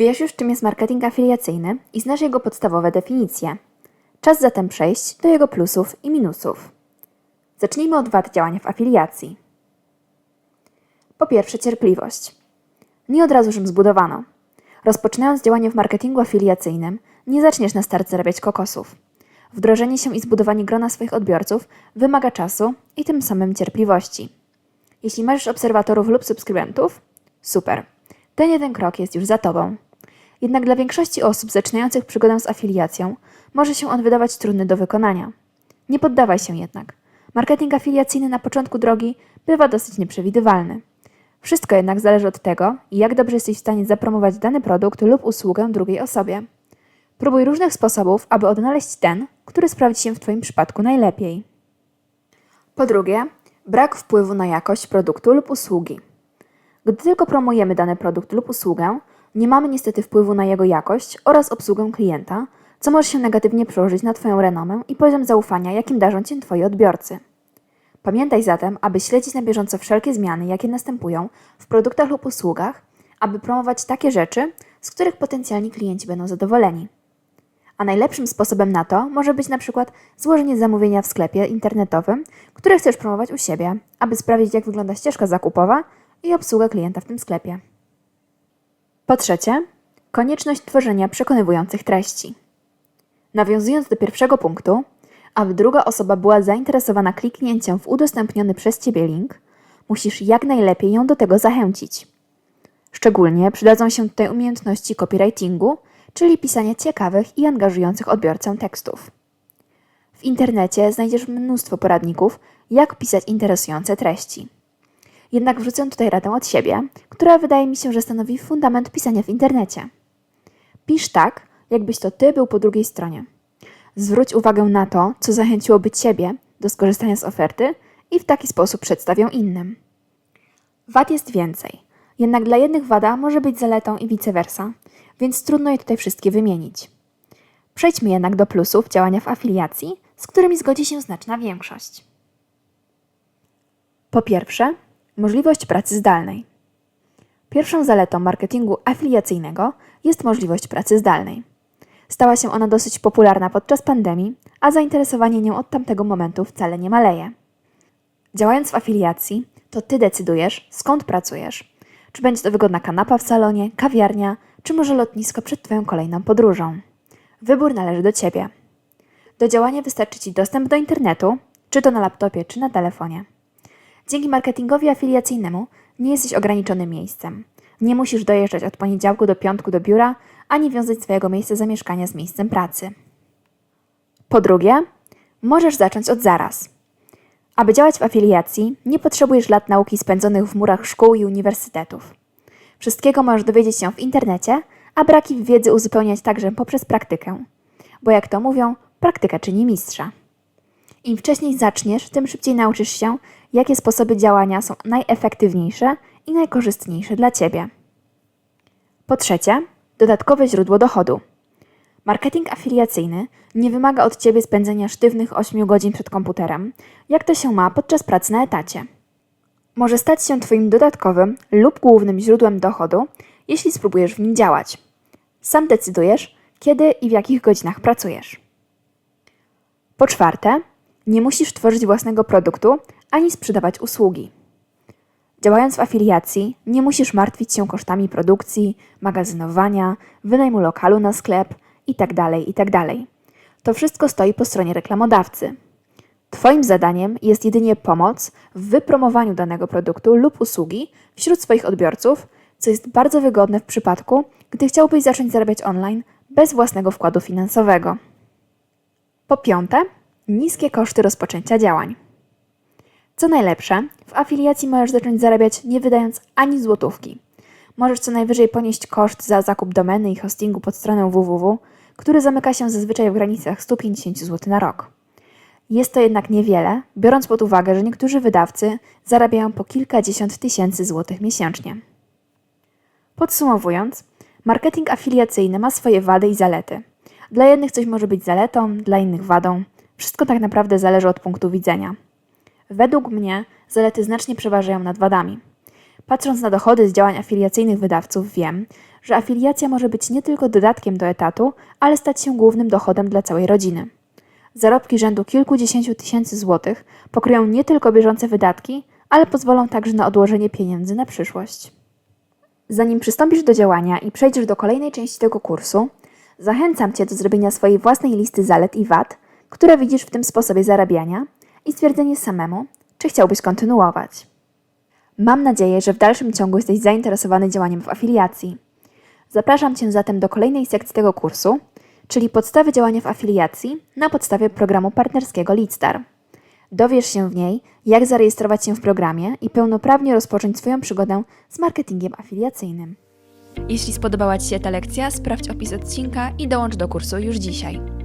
Już, czym jest marketing afiliacyjny i znasz jego podstawowe definicje. Czas zatem przejść do jego plusów i minusów. Zacznijmy od wad działania w afiliacji. Po pierwsze, cierpliwość. Nie od razu ją zbudowano. Rozpoczynając działanie w marketingu afiliacyjnym, nie zaczniesz na start zarabiać kokosów. Wdrożenie się i zbudowanie grona swoich odbiorców wymaga czasu i tym samym cierpliwości. Jeśli masz obserwatorów lub subskrybentów, super. Ten jeden krok jest już za tobą. Jednak dla większości osób zaczynających przygodę z afiliacją może się on wydawać trudny do wykonania. Nie poddawaj się jednak. Marketing afiliacyjny na początku drogi bywa dosyć nieprzewidywalny. Wszystko jednak zależy od tego, jak dobrze jesteś w stanie zapromować dany produkt lub usługę drugiej osobie. Próbuj różnych sposobów, aby odnaleźć ten, który sprawdzi się w Twoim przypadku najlepiej. Po drugie, brak wpływu na jakość produktu lub usługi. Gdy tylko promujemy dany produkt lub usługę, nie mamy niestety wpływu na jego jakość oraz obsługę klienta, co może się negatywnie przełożyć na Twoją renomę i poziom zaufania, jakim darzą Cię Twoi odbiorcy. Pamiętaj zatem, aby śledzić na bieżąco wszelkie zmiany, jakie następują w produktach lub usługach, aby promować takie rzeczy, z których potencjalni klienci będą zadowoleni. A najlepszym sposobem na to może być na przykład złożenie zamówienia w sklepie internetowym, które chcesz promować u siebie, aby sprawdzić, jak wygląda ścieżka zakupowa i obsługa klienta w tym sklepie. Po trzecie, konieczność tworzenia przekonywujących treści. Nawiązując do pierwszego punktu, aby druga osoba była zainteresowana kliknięciem w udostępniony przez Ciebie link, musisz jak najlepiej ją do tego zachęcić. Szczególnie przydadzą się tutaj umiejętności copywritingu, czyli pisania ciekawych i angażujących odbiorcę tekstów. W internecie znajdziesz mnóstwo poradników, jak pisać interesujące treści. Jednak wrzucę tutaj radę od siebie, która wydaje mi się, że stanowi fundament pisania w internecie. Pisz tak, jakbyś to ty był po drugiej stronie. Zwróć uwagę na to, co zachęciłoby ciebie do skorzystania z oferty i w taki sposób przedstawię innym. Wad jest więcej, jednak dla jednych wada może być zaletą i vice versa, więc trudno je tutaj wszystkie wymienić. Przejdźmy jednak do plusów działania w afiliacji, z którymi zgodzi się znaczna większość. Po pierwsze, możliwość pracy zdalnej. Pierwszą zaletą marketingu afiliacyjnego jest możliwość pracy zdalnej. Stała się ona dosyć popularna podczas pandemii, a zainteresowanie nią od tamtego momentu wcale nie maleje. Działając w afiliacji, to ty decydujesz, skąd pracujesz. Czy będzie to wygodna kanapa w salonie, kawiarnia, czy może lotnisko przed Twoją kolejną podróżą. Wybór należy do Ciebie. Do działania wystarczy Ci dostęp do internetu, czy to na laptopie, czy na telefonie. Dzięki marketingowi afiliacyjnemu nie jesteś ograniczony miejscem. Nie musisz dojeżdżać od poniedziałku do piątku do biura, ani wiązać swojego miejsca zamieszkania z miejscem pracy. Po drugie, możesz zacząć od zaraz. Aby działać w afiliacji, nie potrzebujesz lat nauki spędzonych w murach szkół i uniwersytetów. Wszystkiego możesz dowiedzieć się w internecie, a braki wiedzy uzupełniać także poprzez praktykę. Bo jak to mówią, praktyka czyni mistrza. Im wcześniej zaczniesz, tym szybciej nauczysz się, jakie sposoby działania są najefektywniejsze i najkorzystniejsze dla Ciebie. Po trzecie, dodatkowe źródło dochodu. Marketing afiliacyjny nie wymaga od Ciebie spędzenia sztywnych 8 godzin przed komputerem, jak to się ma podczas pracy na etacie. Może stać się Twoim dodatkowym lub głównym źródłem dochodu, jeśli spróbujesz w nim działać. Sam decydujesz, kiedy i w jakich godzinach pracujesz. Po czwarte, nie musisz tworzyć własnego produktu ani sprzedawać usługi. Działając w afiliacji, nie musisz martwić się kosztami produkcji, magazynowania, wynajmu lokalu na sklep itd. itd. To wszystko stoi po stronie reklamodawcy. Twoim zadaniem jest jedynie pomoc w wypromowaniu danego produktu lub usługi wśród swoich odbiorców, co jest bardzo wygodne w przypadku, gdy chciałbyś zacząć zarabiać online bez własnego wkładu finansowego. Po piąte, niskie koszty rozpoczęcia działań. Co najlepsze, w afiliacji możesz zacząć zarabiać nie wydając ani złotówki. Możesz co najwyżej ponieść koszt za zakup domeny i hostingu pod stronę www, który zamyka się zazwyczaj w granicach 150 zł na rok. Jest to jednak niewiele, biorąc pod uwagę, że niektórzy wydawcy zarabiają po kilkadziesiąt tysięcy złotych miesięcznie. Podsumowując, marketing afiliacyjny ma swoje wady i zalety. Dla jednych coś może być zaletą, dla innych wadą. Wszystko tak naprawdę zależy od punktu widzenia. Według mnie zalety znacznie przeważają nad wadami. Patrząc na dochody z działań afiliacyjnych wydawców, wiem, że afiliacja może być nie tylko dodatkiem do etatu, ale stać się głównym dochodem dla całej rodziny. Zarobki rzędu kilkudziesięciu tysięcy złotych pokryją nie tylko bieżące wydatki, ale pozwolą także na odłożenie pieniędzy na przyszłość. Zanim przystąpisz do działania i przejdziesz do kolejnej części tego kursu, zachęcam Cię do zrobienia swojej własnej listy zalet i wad, które widzisz w tym sposobie zarabiania i stwierdzenie samemu, czy chciałbyś kontynuować. Mam nadzieję, że w dalszym ciągu jesteś zainteresowany działaniem w afiliacji. Zapraszam Cię zatem do kolejnej sekcji tego kursu, czyli podstawy działania w afiliacji na podstawie programu partnerskiego Leadstar. Dowiesz się w niej, jak zarejestrować się w programie i pełnoprawnie rozpocząć swoją przygodę z marketingiem afiliacyjnym. Jeśli spodobała Ci się ta lekcja, sprawdź opis odcinka i dołącz do kursu już dzisiaj.